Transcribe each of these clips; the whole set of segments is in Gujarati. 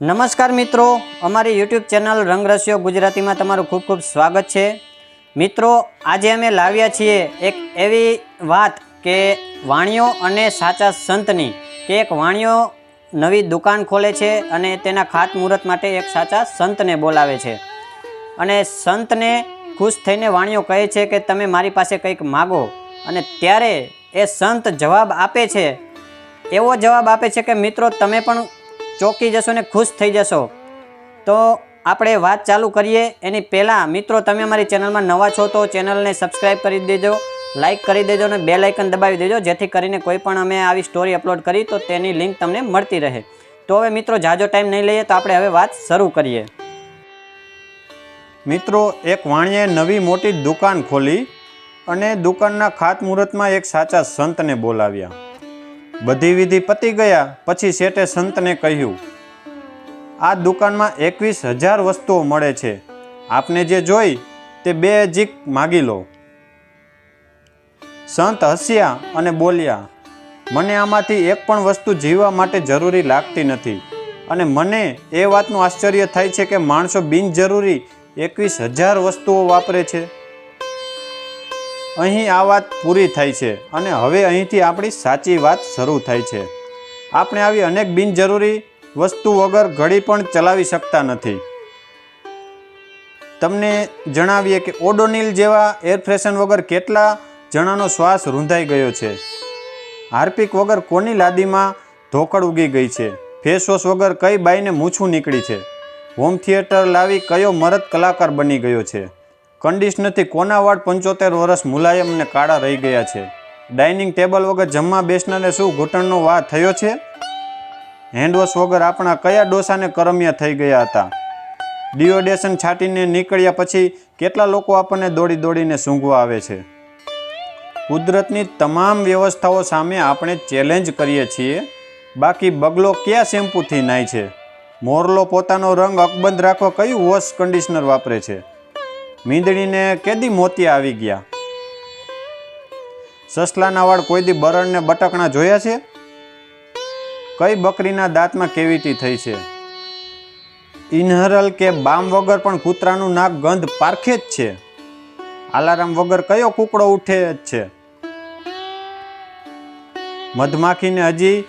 નમસ્કાર મિત્રો, અમારી યુટ્યુબ ચેનલ રંગરસિયો ગુજરાતીમાં તમારું ખૂબ ખૂબ સ્વાગત છે. મિત્રો, આજે અમે લાવ્યા છીએ એક એવી વાત કે વાણિયો અને સાચા સંતની, કે એક વાણિયો નવી દુકાન ખોલે છે અને તેના ખાતમુહૂર્ત માટે એક સાચા સંતને બોલાવે છે. અને સંતને ખુશ થઈને વાણિયો કહે છે કે તમે મારી પાસે કંઈક માગો. અને ત્યારે એ સંત જવાબ આપે છે. એવો જવાબ આપે છે કે, મિત્રો, તમે પણ ચોંકી જશો ને ખુશ થઈ જશો. તો આપણે વાત ચાલુ કરીએ. એની પહેલાં મિત્રો, તમે અમારી ચેનલમાં નવા છો તો ચેનલને સબસ્ક્રાઈબ કરી દેજો, લાઇક કરી દેજો અને બે લાઇકન દબાવી દેજો, જેથી કરીને કોઈ પણ અમે આવી સ્ટોરી અપલોડ કરી તો તેની લિંક તમને મળતી રહે. તો હવે મિત્રો જાજો ટાઈમ નહીં લઈએ તો આપણે હવે વાત શરૂ કરીએ. મિત્રો, એક વાણીએ નવી મોટી દુકાન ખોલી અને દુકાનના ખાતમુહૂર્તમાં એક સાચા સંતને બોલાવ્યા. બધી વિધિ પતી ગયા, પછી શેઠે સંતને કહ્યું, આ દુકાનમાં એકવીસ હજાર વસ્તુઓ મળે છે. આપને જે જોઈ તે બે જીક માગી લો. સંત હસ્યા અને બોલ્યા, મને આમાંથી એક પણ વસ્તુ જીવવા માટે જરૂરી લાગતી નથી. અને મને એ વાતનું આશ્ચર્ય થાય છે કે માણસો બિનજરૂરી એકવીસ હજાર વસ્તુઓ વાપરે છે. અહીં આ વાત પૂરી થાય છે અને હવે અહીંથી આપણી સાચી વાત શરૂ થાય છે. આપણે આવી અનેક બિનજરૂરી વસ્તુ વગર ઘડી પણ ચલાવી શકતા નથી. તમને જણાવીએ કે ઓડોનિલ જેવા એર ફ્રેશન વગર કેટલા જણાનો શ્વાસ રૂંધાઈ ગયો છે. હાર્પિક વગર કોની લાદીમાં ધોકડ ઉગી ગઈ છે? ફેસ વોશ વગર કઈ બાઈને મૂછું નીકળી છે? હોમ થિયેટર લાવી કયો મરદ કલાકાર બની ગયો છે? કન્ડિશનરથી કોના વાળ પંચોતેર વર્ષ મુલાયમ અને કાળા રહી ગયા છે? ડાઇનિંગ ટેબલ વગર જમવા બેસનારને શું ઘૂંટણનો વા થયો છે? હેન્ડવોશ વગર આપણા કયા ડોસાને કરમિયા થઈ ગયા હતા? ડિયોડેશન છાંટીને નીકળ્યા પછી કેટલા લોકો આપણને દોડી દોડીને સૂંઘવા આવે છે? કુદરતની તમામ વ્યવસ્થાઓ સામે આપણે ચેલેન્જ કરીએ છીએ. બાકી બગલો કયા શેમ્પૂથી નાય છે? મોરલો પોતાનો રંગ અકબંધ રાખવા કયું વોશ કન્ડિશનર વાપરે છે? મીંદડીને કેદી મોતિયા આવી ગયા? સસલાના વાળ કોઈ દી બરણને બટકણા જોયા છે? કઈ બકરીના દાંતમાં કેવિટી થઈ છે? ઇનહરલ કે બામ વગર પણ કૂતરાનું નાક ગંધ પારખે જ છે. આલારામ વગર કયો કૂકડો ઉઠે જ છે? મધમાખીને હજી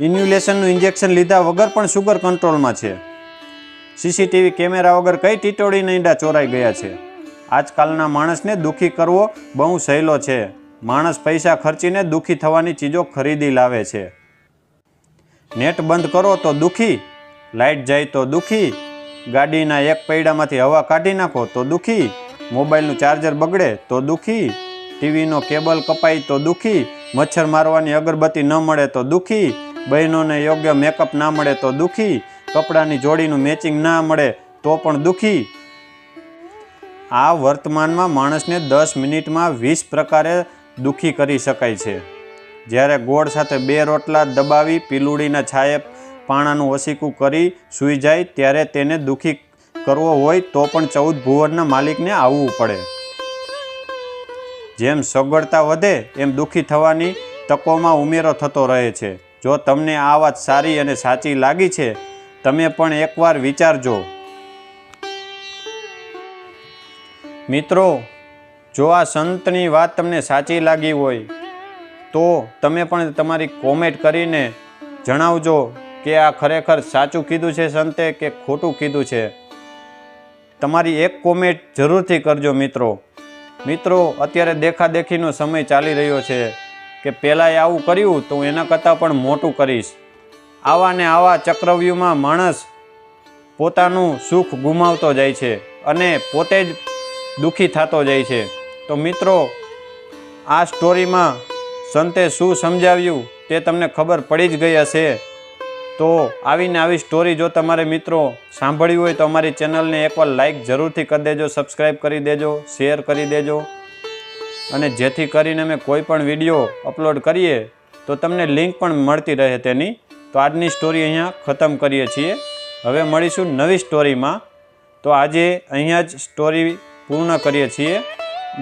ઇન્યુલેશનનું ઇન્જેક્શન લીધા વગર પણ શુગર કંટ્રોલમાં છે. સીસીટીવી કેમેરા વગર કઈ ટીટોડીના ઈંડા ચોરાઈ ગયા છે? આજકાલના માણસને દુઃખી કરવો બહુ સહેલો છે. માણસ પૈસા ખર્ચીને દુઃખી થવાની ચીજો ખરીદી લાવે છે. નેટ બંધ કરો તો દુઃખી લાઇટ જાય તો દુઃખી, ગાડીના એક પૈડામાંથી હવા કાઢી નાખો તો દુઃખી, મોબાઈલનું ચાર્જર બગડે તો દુઃખી, ટીવીનો કેબલ કપાય તો દુઃખી, મચ્છર મારવાની અગરબત્તી ન મળે તો દુઃખી, બહેનોને યોગ્ય મેકઅપ ના મળે તો દુઃખી કપડાની જોડીનું મેચિંગ ના મળે તો પણ દુઃખી. આ વર્તમાનમાં માણસને દસ મિનિટમાં વીસ પ્રકારે દુઃખી કરી શકાય છે. જ્યારે ગોળ સાથે બે રોટલા દબાવી પીલુડીના છાયે પાણાનું વસીકું કરી સૂઈ જાય ત્યારે તેને દુઃખી કરવો હોય તો પણ ચૌદ ભુવનના માલિકને આવવું પડે. જેમ સગવડતા વધે, એમ દુઃખી થવાની તકોમાં ઉમેરો થતો રહે છે. જો તમને આ વાત સારી અને સાચી લાગી છે તમે પણ એકવાર વિચારજો. મિત્રો, જો આ સંતની વાત તમને સાચી લાગી હોય, તો તમે પણ તમારી કોમેન્ટ કરીને જણાવજો કે આ ખરેખર સાચું કીધું છે સંતે કે ખોટું કીધું છે. તમારી એક કોમેન્ટ જરૂરથી કરજો મિત્રો. મિત્રો, અત્યારે દેખાદેખીનો સમય ચાલી રહ્યો છે કે પહેલાંય આવું કર્યું તો એના કરતાં પણ મોટું કરીશ. આવા ને આવા ચક્રવ્યૂહમાં માણસ પોતાનું સુખ ગુમાવતો જાય છે અને પોતે જ દુઃખી થતો જાય છે. તો મિત્રો, આ સ્ટોરીમાં સંતે શું સમજાવ્યું તે તમને ખબર પડી જ ગઈ હશે. તો આવીને આવી સ્ટોરી જો તમારે મિત્રો સાંભળવી હોય તો અમારી ચેનલને એકવાર લાઈક જરૂરથી કરી દેજો સબસ્ક્રાઈબ કરી દેજો, શેર કરી દેજો. અને જેથી કરીને અમે કોઈ પણ વીડિયો અપલોડ કરીએ તો તમને લિંક પણ મળતી રહે તેની તો આજની સ્ટોરી અહીંયા ખતમ કરીએ છીએ. હવે મળીશું નવી સ્ટોરીમાં તો આજે અહીંયા જ સ્ટોરી પૂર્ણ કરીએ છીએ.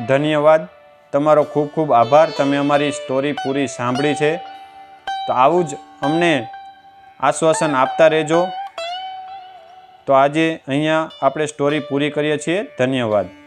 ધન્યવાદ. તમારો ખૂબ ખૂબ આભાર. તમે અમારી સ્ટોરી પૂરી સાંભળી છે. તો આવું જ અમને આશ્વાસન આપતા રહેજો. તો આજે અહીંયા આપણે સ્ટોરી પૂરી કરીએ છીએ. ધન્યવાદ.